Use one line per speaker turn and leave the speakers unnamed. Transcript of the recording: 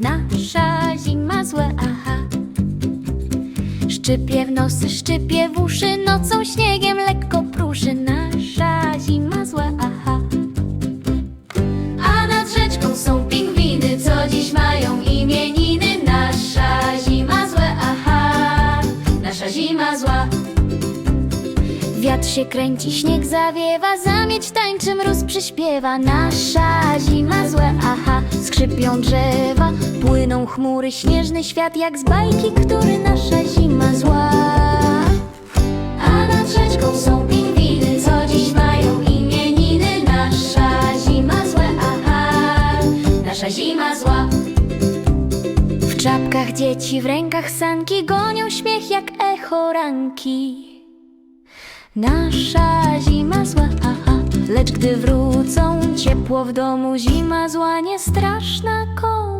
Nasza zima zła, aha. Szczypie w nosy, szczypie w uszy Nocą śniegiem lekko pruszy. Nasza zima zła, aha. A nad rzeczką są pingwiny Co dziś mają imieniny. Nasza zima zła, aha. Nasza zima zła. Wiatr się kręci, śnieg zawiewa, zamieć tańczy, mróz przyśpiewa. Nasza zima złe, skrzypią drzewa, płyną chmury, śnieżny świat jak z bajki, który nasza zima zła. A nad rzeczką są pingwiny, co dziś mają imieniny. Nasza zima złe, aha, nasza zima zła. W czapkach dzieci, w rękach sanki gonią śmiech jak echo ranki. Nasza zima zła, aha, lecz gdy wrócą ciepło w domu, zima zła nie straszna koń.